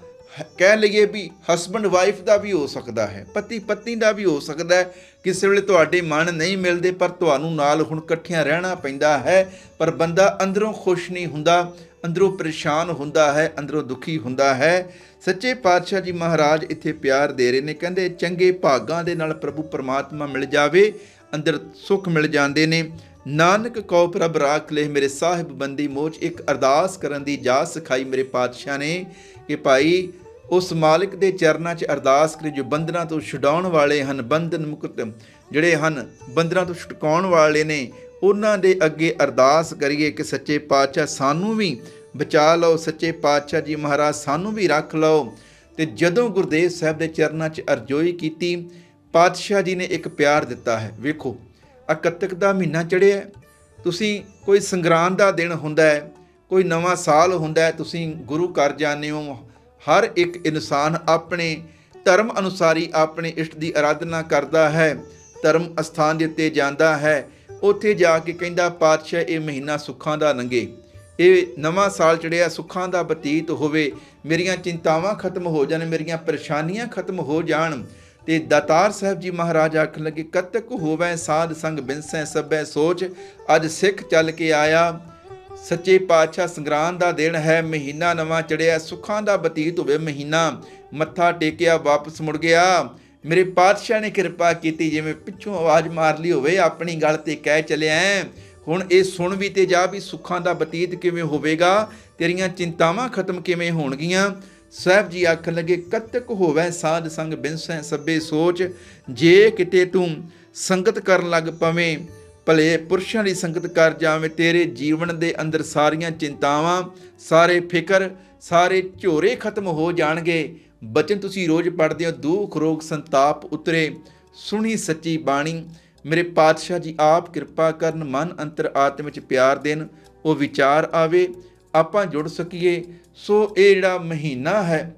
ਕਹਿ ਲਈਏ ਵੀ ਹਸਬੰਡ ਵਾਈਫ ਦਾ ਵੀ ਹੋ ਸਕਦਾ ਹੈ, ਪਤੀ ਪਤਨੀ ਦਾ ਵੀ ਹੋ ਸਕਦਾ ਹੈ, ਕਿਸੇ ਵੇਲੇ ਤੁਹਾਡੇ ਮਨ ਨਹੀਂ ਮਿਲਦੇ ਪਰ ਤੁਹਾਨੂੰ ਨਾਲ ਹੁਣ ਇਕੱਠਿਆਂ ਰਹਿਣਾ ਪੈਂਦਾ ਹੈ, ਪਰ ਬੰਦਾ ਅੰਦਰੋਂ ਖੁਸ਼ ਨਹੀਂ ਹੁੰਦਾ, ਅੰਦਰੋਂ ਪਰੇਸ਼ਾਨ ਹੁੰਦਾ ਹੈ, ਅੰਦਰੋਂ ਦੁਖੀ ਹੁੰਦਾ ਹੈ। ਸੱਚੇ ਪਾਤਸ਼ਾਹ ਜੀ ਮਹਾਰਾਜ ਇੱਥੇ ਪਿਆਰ ਦੇ ਰਹੇ ਨੇ, ਕਹਿੰਦੇ ਚੰਗੇ ਭਾਗਾਂ ਦੇ ਨਾਲ ਪ੍ਰਭੂ ਪਰਮਾਤਮਾ ਮਿਲ ਜਾਵੇ, ਅੰਦਰ ਸੁੱਖ ਮਿਲ ਜਾਂਦੇ ਨੇ। ਨਾਨਕ ਕਉ ਪ੍ਰਭ ਰਾਖ ਲੈ ਮੇਰੇ ਸਾਹਿਬ ਬੰਦੀ ਮੋਚ, ਇੱਕ ਅਰਦਾਸ ਕਰਨ ਦੀ ਜਾਚ ਸਿਖਾਈ ਮੇਰੇ ਪਾਤਸ਼ਾਹ ਨੇ ਕਿ ਭਾਈ, ਉਸ ਮਾਲਕ ਦੇ ਚਰਨਾਂ 'ਚ ਅਰਦਾਸ ਕਰੀ ਜੋ ਬੰਧਨਾਂ ਤੋਂ ਛੁਡਾਉਣ ਵਾਲੇ ਹਨ, ਬੰਧਨ ਮੁਕਤ ਜਿਹੜੇ ਹਨ, ਬੰਧਨਾਂ ਤੋਂ ਛੁਟਕਾਉਣ ਵਾਲੇ ਨੇ, ਉਹਨਾਂ ਦੇ ਅੱਗੇ ਅਰਦਾਸ ਕਰੀਏ ਕਿ ਸੱਚੇ ਪਾਤਸ਼ਾਹ ਸਾਨੂੰ ਵੀ ਬਚਾ ਲਓ, ਸੱਚੇ ਪਾਤਸ਼ਾਹ ਜੀ ਮਹਾਰਾਜ ਸਾਨੂੰ ਵੀ ਰੱਖ ਲਓ। ਤੇ ਜਦੋਂ ਗੁਰਦੇਵ ਸਾਹਿਬ ਦੇ ਚਰਨਾਂ 'ਚ ਅਰਜ਼ੋਈ ਕੀਤੀ, ਪਾਤਸ਼ਾਹ ਜੀ ਨੇ ਇੱਕ ਪਿਆਰ ਦਿੱਤਾ ਹੈ। ਵੇਖੋ ਆ ਦਾ ਮਹੀਨਾ ਚੜਿਆ ਤੁਸੀਂ ਕੋਈ ਸੰਗਰਾਂਦ ਦਾ ਦਿਨ ਹੁੰਦਾ ਹੈ, ਕੋਈ ਨਵਾਂ ਸਾਲ ਹੁੰਦਾ ਹੈ, ਤੁਸੀਂ ਗੁਰੂ ਘਰ ਜਾਂਦੇ ਹੋ। ਹਰ ਇੱਕ ਇਨਸਾਨ ਆਪਣੇ ਧਰਮ ਅਨੁਸਾਰੀ ਆਪਣੇ ਇਸ਼ਟ ਦੀ ਆਰਾਧਨਾ ਕਰਦਾ ਹੈ, ਧਰਮ ਅਸਥਾਨ ਦੇ ਉੱਤੇ ਜਾਂਦਾ ਹੈ। ਉੱਥੇ ਜਾ ਕੇ ਕਹਿੰਦਾ, ਪਾਤਸ਼ਾਹ, ਇਹ ਮਹੀਨਾ ਸੁੱਖਾਂ ਦਾ ਲੰਘੇ ਇਹ ਨਵਾਂ ਸਾਲ ਚੜਿਆ ਸੁੱਖਾਂ ਦਾ ਬਤੀਤ ਹੋਵੇ। ਮੇਰੀਆਂ ਚਿੰਤਾਵਾਂ ਖਤਮ ਹੋ ਜਾਣ, ਮੇਰੀਆਂ ਪਰੇਸ਼ਾਨੀਆਂ ਖਤਮ ਹੋ ਜਾਣ। ਤੇ ਦਾਤਾਰ ਸਾਹਿਬ ਜੀ ਮਹਾਰਾਜ ਆਖਣ ਲੱਗੇ, ਕਤਕ ਹੋਵੇ ਸਾਧ ਸੰਗ ਬਿਨਸੈ ਸਭੈ ਸੋਚ, ਅੱਜ ਸਿੱਖ ਚੱਲ ਕੇ ਆਇਆ। ਸੱਚੇ ਪਾਤਸ਼ਾਹ ਸੰਗਰਾਂਦ ਦਾ ਦਿਨ ਹੈ, ਮਹੀਨਾ ਨਵਾਂ ਚੜਿਆ ਸੁੱਖਾਂ ਦਾ ਬਤੀਤ ਹੋਵੇ ਮਹੀਨਾ। ਮੱਥਾ ਟੇਕਿਆ, ਵਾਪਸ ਮੁੜ ਗਿਆ। ਮੇਰੇ ਪਾਤਸ਼ਾਹ ਨੇ ਕਿਰਪਾ ਕੀਤੀ, ਜਿਵੇਂ ਪਿੱਛੋਂ ਆਵਾਜ਼ ਮਾਰ ਲਈ ਹੋਵੇ, ਆਪਣੀ ਗੱਲ ਤੇ ਕਹਿ ਚਲਿਆ ਐਂ। ਹੁਣ ਇਹ ਸੁਣ ਵੀ ਤੇ ਜਾ ਵੀ ਸੁੱਖਾਂ ਦਾ ਬਤੀਤ ਕਿਵੇਂ ਹੋਵੇਗਾ, ਤੇਰੀਆਂ ਚਿੰਤਾਵਾਂ ਖਤਮ ਕਿਵੇਂ ਹੋਣਗੀਆਂ? ਸਾਹਿਬ ਜੀ ਆਖਣ ਲੱਗੇ, ਕਤਕ ਹੋਵੇ ਸਾਧ ਸੰਗ ਬਿਨਸੈ ਸਭੇ ਸੋਚ, ਜੇ ਕਿਤੇ ਤੂੰ ਸੰਗਤ ਕਰਨ ਲੱਗ ਪਵੇਂ, ਭਲੇ ਪੁਰਸ਼ਾਂ ਦੀ ਸੰਗਤ ਕਰ ਜਾਵੇਂ, ਤੇਰੇ ਜੀਵਨ ਦੇ ਅੰਦਰ ਸਾਰੀਆਂ ਚਿੰਤਾਵਾਂ, ਸਾਰੇ ਫਿਕਰ, ਸਾਰੇ ਝੋਰੇ ਖਤਮ ਹੋ ਜਾਣਗੇ। ਬਚਨ ਤੁਸੀਂ ਰੋਜ਼ ਪੜ੍ਹਦੇ ਹੋ, ਦੁੱਖ, ਰੋਗ, ਸੰਤਾਪ ਉਤਰੇ। ਸੁਣੀ ਸੱਚੀ ਬਾਣੀ, ਮੇਰੇ ਪਾਤਸ਼ਾਹ ਜੀ ਆਪ ਕਿਰਪਾ ਕਰਨ, ਮਨ ਅੰਤਰ ਆਤਮ ਵਿੱਚ ਪਿਆਰ ਦੇਣ, ਉਹ ਵਿਚਾਰ ਆਵੇ, ਆਪਾਂ ਜੁੜ ਸਕੀਏ। ਸੋ ਇਹ ਜਿਹੜਾ ਮਹੀਨਾ ਹੈ,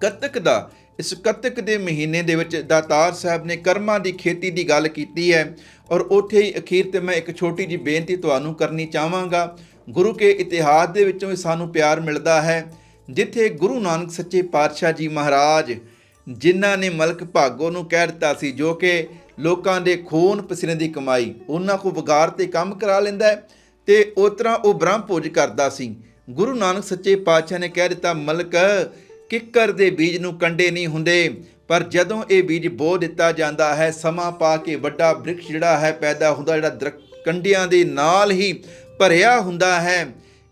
ਕੱਤਕ ਦਾ, ਇਸ ਕੱਤਕ ਦੇ ਮਹੀਨੇ ਦੇ ਵਿੱਚ ਦਾਤਾਰ ਸਾਹਿਬ ਨੇ ਕਰਮਾਂ ਦੀ ਖੇਤੀ ਦੀ ਗੱਲ ਕੀਤੀ ਹੈ ਔਰ ਉੱਥੇ ਹੀ ਅਖੀਰ ਤੇ ਮੈਂ ਇੱਕ ਛੋਟੀ ਜੀ ਬੇਨਤੀ ਤੁਹਾਨੂੰ ਕਰਨੀ ਚਾਹਾਂਗਾ। ਗੁਰੂ ਕੇ ਇਤਿਹਾਸ ਦੇ ਵਿੱਚੋਂ ਹੀ ਸਾਨੂੰ ਪਿਆਰ ਮਿਲਦਾ ਹੈ। ਜਿੱਥੇ ਗੁਰੂ ਨਾਨਕ ਸੱਚੇ ਪਾਤਸ਼ਾਹ ਜੀ ਮਹਾਰਾਜ, ਜਿਨ੍ਹਾਂ ਨੇ ਮਲਕ ਭਾਗੋ ਨੂੰ ਕਹਿ ਦਿੱਤਾ ਸੀ, ਜੋ ਕਿ ਲੋਕਾਂ ਦੇ ਖੂਨ ਪਸੀਨੇ ਦੀ ਕਮਾਈ, ਉਹਨਾਂ ਕੋ ਵਗਾਰ ਤੇ ਕੰਮ ਕਰਾ ਲੈਂਦਾ ਹੈ ਤੇ ਉਸ ਤਰ੍ਹਾਂ ਉਹ ਬ੍ਰਹਮ ਭੋਜ ਕਰਦਾ ਸੀ। ਗੁਰੂ ਨਾਨਕ ਸੱਚੇ ਪਾਤਸ਼ਾਹ ਨੇ ਕਹਿ ਦਿੱਤਾ, ਮਲਕ, ਕਿੱਕਰ ਦੇ ਬੀਜ ਨੂੰ ਕੰਡੇ ਨਹੀਂ ਹੁੰਦੇ, ਪਰ ਜਦੋਂ ਇਹ ਬੀਜ ਬੋ ਦਿੱਤਾ ਜਾਂਦਾ ਹੈ, ਸਮਾਂ ਪਾ ਕੇ ਵੱਡਾ ਬ੍ਰਿਕਸ਼ ਜਿਹੜਾ ਹੈ ਪੈਦਾ ਹੁੰਦਾ, ਜਿਹੜਾ ਦਰਖਤ ਕੰਡਿਆਂ ਦੇ ਨਾਲ ਹੀ ਭਰਿਆ ਹੁੰਦਾ ਹੈ,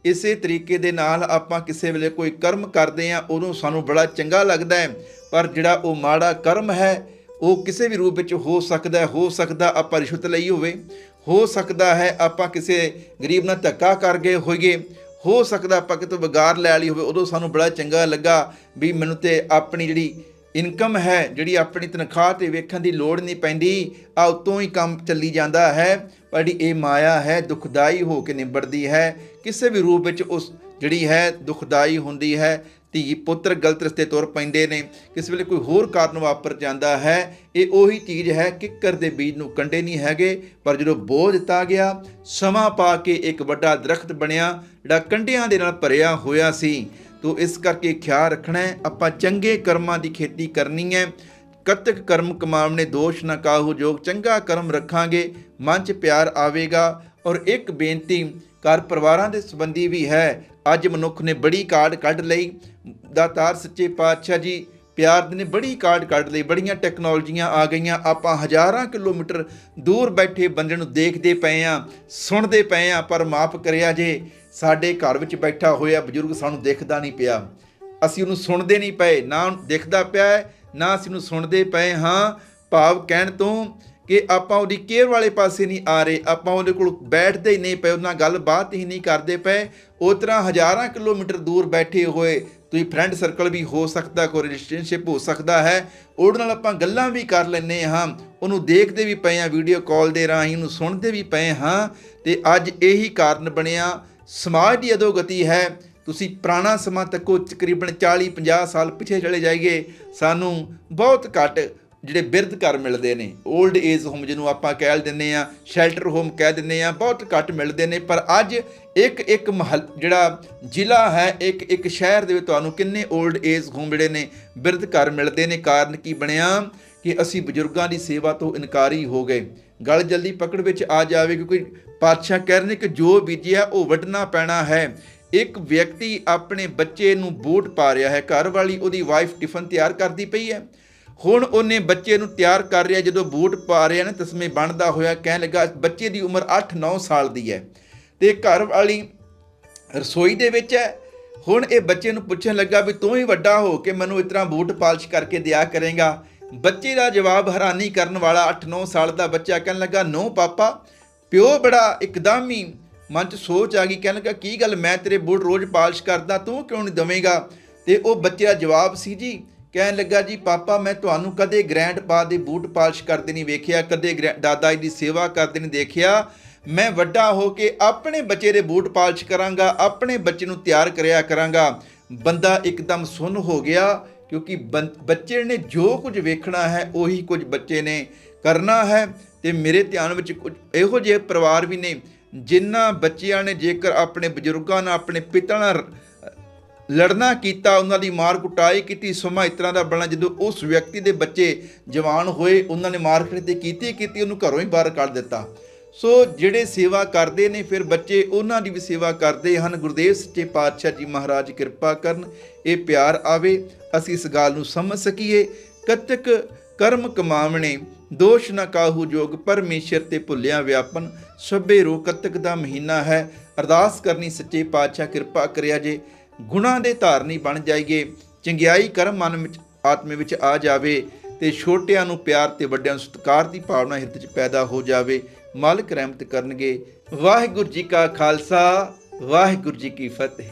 ਇਸੇ ਤਰੀਕੇ ਦੇ ਨਾਲ ਆਪਾਂ ਕਿਸੇ ਵੇਲੇ ਕੋਈ ਕਰਮ ਕਰਦੇ ਆ ਉਦੋਂ ਸਾਨੂੰ ਬੜਾ ਚੰਗਾ ਲੱਗਦਾ ਹੈ, ਪਰ ਜਿਹੜਾ ਉਹ ਮਾੜਾ ਕਰਮ ਹੈ, ਉਹ ਕਿਸੇ ਵੀ ਰੂਪ ਵਿੱਚ ਹੋ ਸਕਦਾ ਹੈ, ਹੋ ਸਕਦਾ ਆਪਾਂ ਰਿਸ਼ਵਤ ਲਈ ਹੋਵੇ, ਹੋ ਸਕਦਾ ਹੈ ਆਪਾਂ ਕਿਸੇ ਗਰੀਬ ਨਾਲ ਧੱਕਾ ਕਰ ਗਏ ਹੋਈਏ ਹੋ ਸਕਦਾ ਆਪਾਂ ਕਿਤੋਂ ਵਿਗਾਰ ਲੈ ਲਈ ਹੋਵੇ, ਉਦੋਂ ਸਾਨੂੰ ਬੜਾ ਚੰਗਾ ਲੱਗਾ ਵੀ ਮੈਨੂੰ ਤੇ ਆਪਣੀ ਜਿਹੜੀ ਇਨਕਮ ਹੈ, ਜਿਹੜੀ ਆਪਣੀ ਤਨਖਾਹ ਤੇ ਵੇਖਣ ਦੀ ਲੋੜ ਨਹੀਂ ਪੈਂਦੀ, ਆ ਉਤੋਂ ਹੀ ਕੰਮ ਚੱਲੀ ਜਾਂਦਾ ਹੈ। ਪਰ ਜਿਹੜੀ ਇਹ ਮਾਇਆ ਹੈ, ਦੁਖਦਾਈ ਹੋ ਕੇ ਨਿਬੜਦੀ ਹੈ, ਕਿਸੇ ਵੀ ਰੂਪ ਵਿੱਚ ਉਸ ਜਿਹੜੀ ਹੈ, ਦੁਖਦਾਈ ਹੁੰਦੀ ਹੈ। ਧੀ ਪੁੱਤਰ ਗਲਤ ਰਸਤੇ ਤੁਰ ਪੈਂਦੇ ਨੇ, ਕਿਸੇ ਵੇਲੇ ਕੋਈ ਹੋਰ ਕਾਰਨ ਵਾਪਰ ਜਾਂਦਾ ਹੈ, ਇਹ ਉਹੀ ਚੀਜ਼ ਹੈ ਕਿੱਕਰ ਦੇ ਬੀਜ ਨੂੰ ਕੰਡੇ ਨਹੀਂ ਹੈਗੇ, ਪਰ ਜਦੋਂ ਬੋ ਦਿੱਤਾ ਗਿਆ, ਸਮਾਂ ਪਾ ਕੇ ਇੱਕ ਵੱਡਾ ਦਰਖਤ ਬਣਿਆ, ਜਿਹੜਾ ਕੰਡਿਆਂ ਦੇ ਨਾਲ ਭਰਿਆ ਹੋਇਆ ਸੀ। ਤੋ ਇਸ ਕਰਕੇ ਖਿਆਲ ਰੱਖਣਾ ਹੈ, ਆਪਾਂ ਚੰਗੇ ਕਰਮਾਂ ਦੀ ਖੇਤੀ ਕਰਨੀ ਹੈ। ਕਤਕ ਕਰਮ ਕਮਾਵਣੇ ਦੋਸ਼ ਨਾ ਕਾਹੂ ਜੋਗ, ਚੰਗਾ ਕਰਮ ਰੱਖਾਂਗੇ, ਮਨ 'ਚ ਪਿਆਰ ਆਵੇਗਾ, ਔਰ ਇੱਕ ਬੇਨਤੀ, ਘਰ ਪਰਿਵਾਰਾਂ ਦੇ ਸੰਬੰਧੀ ਵੀ ਹੈ ਅੱਜ ਮਨੁੱਖ ਨੇ ਬੜੀ ਕਾਢ ਕੱਢ ਲਈ। ਦਾਤਾਰ ਸੱਚੇ ਪਾਤਸ਼ਾਹ ਜੀ, ਪਿਆਰ ਦੇ ਨੇ ਬੜੀ ਕਾਢ ਕੱਢ ਲਈ। ਬੜੀਆਂ ਟੈਕਨੋਲੋਜੀਆਂ ਆ ਗਈਆਂ। ਆਪਾਂ ਹਜ਼ਾਰਾਂ ਕਿਲੋਮੀਟਰ ਦੂਰ ਬੈਠੇ ਬੰਦੇ ਨੂੰ ਦੇਖਦੇ ਪਏ ਆ, ਸੁਣਦੇ ਪਏ ਆ, ਪਰ ਮਾਫ ਕਰਿਆ ਜੇ, ਸਾਡੇ ਘਰ ਵਿੱਚ ਬੈਠਾ ਹੋਇਆ ਬਜ਼ੁਰਗ ਸਾਨੂੰ ਦੇਖਦਾ ਨਹੀਂ ਪਿਆ। ਅਸੀਂ ਉਹਨੂੰ ਸੁਣਦੇ ਨਹੀਂ ਪਏ। ਨਾ ਦੇਖਦਾ ਪਿਆ ਨਾ ਅਸੀਂ ਉਹਨੂੰ ਸੁਣਦੇ ਪਏ ਹਾਂ। ਭਾਵ ਕਹਿਣ ਤੋਂ ਕਿ ਆਪਾਂ ਉਹਦੀ ਕੇਅਰ ਵਾਲੇ ਪਾਸੇ ਨਹੀਂ ਆ ਰਹੇ, ਆਪਾਂ ਉਹਦੇ ਕੋਲ ਬੈਠਦੇ ਹੀ ਨਹੀਂ ਪਏ, ਉਹਨਾਂ ਨਾਲ ਗੱਲਬਾਤ ਹੀ ਨਹੀਂ ਕਰਦੇ ਪਏ। ਉਸ ਤਰ੍ਹਾਂ ਹਜ਼ਾਰਾਂ ਕਿਲੋਮੀਟਰ ਦੂਰ ਬੈਠੇ ਹੋਏ, ਤੁਸੀਂ ਫਰੈਂਡ ਸਰਕਲ ਵੀ ਹੋ ਸਕਦਾ, ਕੋਈ ਰਿਲੇਸ਼ਨਸ਼ਿਪ ਹੋ ਸਕਦਾ ਹੈ। ਉਹਦੇ ਨਾਲ ਆਪਾਂ ਗੱਲਾਂ ਵੀ ਕਰ ਲੈਂਦੇ ਹਾਂ। ਉਹਨੂੰ ਦੇਖਦੇ ਵੀ ਪਏ ਹਾਂ ਵੀਡੀਓ ਕਾਲ ਦੇ ਰਾਹੀਂ ਉਹਨੂੰ ਸੁਣਦੇ ਵੀ ਪਏ ਹਾਂ। ਤੇ ਅੱਜ ਇਹੀ ਕਾਰਨ ਬਣਿਆ, ਸਮਾਜ ਦੀ ਅਧੋਗਤੀ ਹੈ। ਤੁਸੀਂ ਪੁਰਾਣਾ ਸਮਾਂ ਤੱਕੋ ਤਕਰੀਬਨ 40 50 ਸਾਲ ਪਿੱਛੇ ਚਲੇ ਜਾਈਏ। ਸਾਨੂੰ ਬਹੁਤ ਘੱਟ ਜਿਹੜੇ ਬਿਰਧ ਘਰ ਮਿਲਦੇ ਨੇ 올ਡ ਏਜ ਹੋਮ ਜਿਹਨੂੰ ਆਪਾਂ ਕਹਿ ਦਿੰਦੇ ਆ ਸ਼ੈਲਟਰ ਹੋਮ ਕਹਿ ਦਿੰਦੇ ਆ ਬਹੁਤ ਘੱਟ ਮਿਲਦੇ ਨੇ, ਪਰ ਅੱਜ ਇੱਕ ਇੱਕ ਮਹੱਲ ਜਿਹੜਾ ਜ਼ਿਲ੍ਹਾ ਹੈ, ਇੱਕ ਇੱਕ ਸ਼ਹਿਰ ਦੇ ਵਿੱਚ ਤੁਹਾਨੂੰ ਕਿੰਨੇ 올ਡ ਏਜ ਹੋਮ ਜਿਹੜੇ ਨੇ, ਬਿਰਧ ਘਰ ਮਿਲਦੇ ਨੇ, ਕਾਰਨ ਕੀ ਬਣਿਆ? ਕਿ ਅਸੀਂ ਬਜ਼ੁਰਗਾਂ ਦੀ ਸੇਵਾ ਤੋਂ ਇਨਕਾਰੀ ਹੋ ਗਏ। ਗੱਲ ਜਲਦੀ ਪਕੜ ਵਿੱਚ ਆ ਜਾਵੇ ਕਿਉਂਕਿ ਪਾਤਸ਼ਾਹ ਕਹਿ ਰਹੇ ਨੇ ਕਿ ਜੋ ਬੀਜਿਆ, ਉਹ ਵੱਢਣਾ ਪੈਣਾ ਹੈ। ਇੱਕ ਵਿਅਕਤੀ ਆਪਣੇ ਬੱਚੇ ਨੂੰ ਬੂਟ ਪਾ ਰਿਹਾ ਹੈ, ਘਰ ਵਾਲੀ ਉਹਦੀ ਵਾਈਫ ਟਿਫਨ ਤਿਆਰ ਕਰਦੀ ਪਈ ਹੈ। ਹੁਣ ਉਹਨੇ ਬੱਚੇ ਨੂੰ ਤਿਆਰ ਕਰ ਰਿਹਾ, ਜਦੋਂ ਬੂਟ ਪਾ ਰਿਹਾ ਨਾ, ਤਸਮੇ ਬਣਦਾ ਹੋਇਆ, ਕਹਿਣ ਲੱਗਾ, ਬੱਚੇ ਦੀ ਉਮਰ 8-9 ਸਾਲ ਦੀ ਹੈ। ਤੇ ਘਰ ਵਾਲੀ ਰਸੋਈ ਦੇ ਵਿੱਚ ਹੈ। ਹੁਣ ਇਹ ਬੱਚੇ ਨੂੰ ਪੁੱਛਣ ਲੱਗਾ ਵੀ ਤੂੰ ਹੀ ਵੱਡਾ ਹੋ ਕੇ ਮੈਨੂੰ ਇਸ ਤਰ੍ਹਾਂ ਬੂਟ ਪਾਲਿਸ਼ ਕਰਕੇ ਦਿਆ ਕਰੇਗਾ। ਬੱਚੇ ਦਾ ਜਵਾਬ ਹੈਰਾਨੀ ਕਰਨ ਵਾਲਾ 8-9 ਸਾਲ ਦਾ ਬੱਚਾ ਕਹਿਣ ਲੱਗਾ, ਨੋ ਪਾਪਾ, ਪਿਓ ਬੜਾ ਇੱਕਦਮ ਹੀ ਮਨ 'ਚ ਸੋਚ ਆ ਗਈ, ਕਹਿਣ ਲੱਗਾ, ਕੀ ਗੱਲ, ਮੈਂ ਤੇਰੇ ਬੂਟ ਰੋਜ਼ ਪਾਲਿਸ਼ ਕਰਦਾ, ਤੂੰ ਕਿਉਂ ਨਹੀਂ ਦਵੇਂਗਾ? ਤੇ ਉਹ ਬੱਚੇ ਦਾ ਜਵਾਬ ਸੀ ਜੀ ਕਹਿਣ ਲੱਗਾ, ਜੀ ਪਾਪਾ, ਮੈਂ ਤੁਹਾਨੂੰ ਕਦੇ ਗ੍ਰੈਂਡ ਪਾ ਦੇ ਬੂਟ ਪਾਲਿਸ਼ ਕਰਦੇ ਨਹੀਂ ਵੇਖਿਆ, ਕਦੇ ਗ੍ਰੈ- ਦਾਦਾ ਜੀ ਦੀ ਸੇਵਾ ਕਰਦੇ ਨਹੀਂ ਦੇਖਿਆ। ਮੈਂ ਵੱਡਾ ਹੋ ਕੇ ਆਪਣੇ ਬੱਚੇ ਦੇ ਬੂਟ ਪਾਲਿਸ਼ ਕਰਾਂਗਾ, ਆਪਣੇ ਬੱਚੇ ਨੂੰ ਤਿਆਰ ਕਰਿਆ ਕਰਾਂਗਾ। ਬੰਦਾ ਇੱਕਦਮ ਸੁੰਨ ਹੋ ਗਿਆ, ਕਿਉਂਕਿ ਬੰ- ਬੱਚੇ ਨੇ ਜੋ ਕੁਝ ਵੇਖਣਾ ਹੈ, ਉਹੀ ਕੁਝ ਬੱਚੇ ਨੇ ਕਰਨਾ ਹੈ। ਤੇ ਮੇਰੇ ਧਿਆਨ ਵਿੱਚ ਕੁਝ ਇਹੋ ਜਿਹੇ ਪਰਿਵਾਰ ਵੀ ਨੇ ਜਿਨ੍ਹਾਂ ਬੱਚਿਆਂ ਨੇ ਜੇਕਰ ਆਪਣੇ ਬਜ਼ੁਰਗਾਂ ਨਾਲ, ਆਪਣੇ ਪਿਤਾ ਨਾਲ ਲੜਨਾ ਕੀਤਾ, ਉਹਨਾਂ ਦੀ ਮਾਰ ਕੁਟਾਈ ਕੀਤੀ, ਸਮਾਂ ਇਸ ਤਰ੍ਹਾਂ ਦਾ ਬਣਾ ਜਦੋਂ ਉਸ ਵਿਅਕਤੀ ਦੇ ਬੱਚੇ ਜਵਾਨ ਹੋਏ, ਉਹਨਾਂ ਨੇ ਮਾਰਕੀਟ ਤੇ ਕੀਤੀ ਕੀਤੀ, ਉਹਨੂੰ ਘਰੋਂ ਹੀ ਬਾਹਰ ਕੱਢ ਦਿੱਤਾ। ਸੋ ਜਿਹੜੇ ਸੇਵਾ ਕਰਦੇ ਨੇ, ਫਿਰ ਬੱਚੇ ਉਹਨਾਂ ਦੀ ਵੀ ਸੇਵਾ ਕਰਦੇ ਹਨ। ਗੁਰਦੇਵ ਸੱਚੇ ਪਾਤਸ਼ਾਹ ਜੀ ਮਹਾਰਾਜ, ਕਿਰਪਾ ਕਰਨ, ਇਹ ਪਿਆਰ ਆਵੇ, ਅਸੀਂ ਇਸ ਗੱਲ ਨੂੰ ਸਮਝ ਸਕੀਏ। ਕਤਕ ਕਰਮ ਕਮਾਵਣੇ, ਦੋਸ਼ ਨਾ ਕਾਹੂ ਜੋਗ, ਪਰਮੇਸ਼ਰ ਤੇ ਭੁੱਲਿਆ ਵਿਆਪਨ, ਸਭੇ ਰੋ ਕਤਕ ਦਾ ਮਹੀਨਾ ਹੈ। ਅਰਦਾਸ ਕਰਨੀ ਸੱਚੇ ਪਾਤਸ਼ਾਹ, ਕਿਰਪਾ ਕਰਿਆ ਜੇ। ਗੁਨਾਹ ਦੇ ਧਾਰਨੀ ਬਣ ਜਾਈਏ, ਚੰਗਿਆਈ ਕਰਮ ਮਨ ਵਿੱਚ, ਆਤਮੇ ਵਿੱਚ ਆ ਜਾਵੇ ਤੇ ਛੋਟਿਆਂ ਨੂੰ ਪਿਆਰ ਤੇ ਵੱਡਿਆਂ ਨੂੰ ਸਤਿਕਾਰ ਦੀ ਭਾਵਨਾ ਹਿਰਦੇ 'ਚ ਪੈਦਾ ਹੋ ਜਾਵੇ, ਮਾਲਕ ਰਹਿਮਤ ਕਰਨਗੇ। ਵਾਹਿਗੁਰੂ ਜੀ ਕਾ ਖਾਲਸਾ, ਵਾਹਿਗੁਰੂ ਜੀ ਕੀ ਫਤਿਹ।